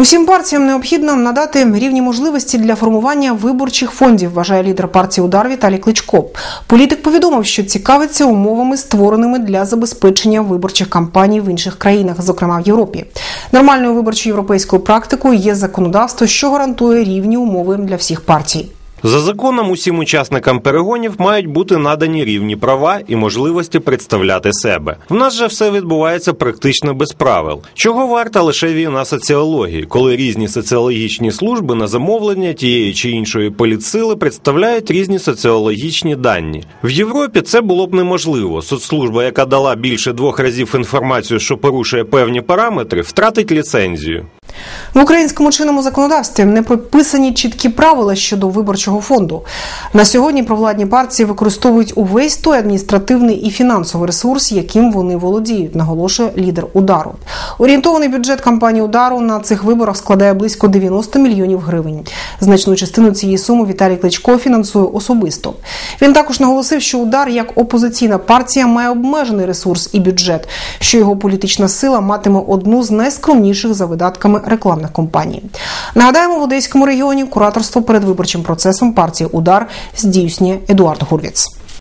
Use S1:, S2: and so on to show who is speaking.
S1: Усім партіям необхідно надати рівні можливості для формування виборчих фондів, вважає лідер партії Удар Віталій Кличко. Політик повідомив, що цікавиться умовами, створеними для забезпечення виборчих кампаній в інших країнах, зокрема в Європі. Нормальною виборчою європейською практикою є законодавство, що гарантує рівні умови для всіх партій.
S2: За законом усім учасникам перегонів мають бути надані рівні права і можливості представляти себе. В нас же все відбувається практично без правил. Чого варта лише війна соціології, коли різні соціологічні служби на замовлення тієї чи іншої політсили представляють різні соціологічні дані. В Європі це було б неможливо. Соцслужба, яка дала більше двох разів інформацію, що порушує певні параметри, втратить ліцензію.
S1: В українському чинному законодавстві не прописані чіткі правила щодо виборчого фонду. На сьогодні провладні партії використовують увесь той адміністративний і фінансовий ресурс, яким вони володіють, наголошує лідер удару. Орієнтований бюджет кампанії удару на цих виборах складає близько 90 мільйонів гривень. Значну частину цієї суми Віталій Кличко фінансує особисто. Він також наголосив, що удар як опозиційна партія має обмежений ресурс і бюджет, що його політична сила матиме одну з найскромніших за видатками рекламних компаній. Нагадаємо, в Одеському регіоні кураторство перед виборчим процесом партії Удар здійснює Едуард Гурвіц.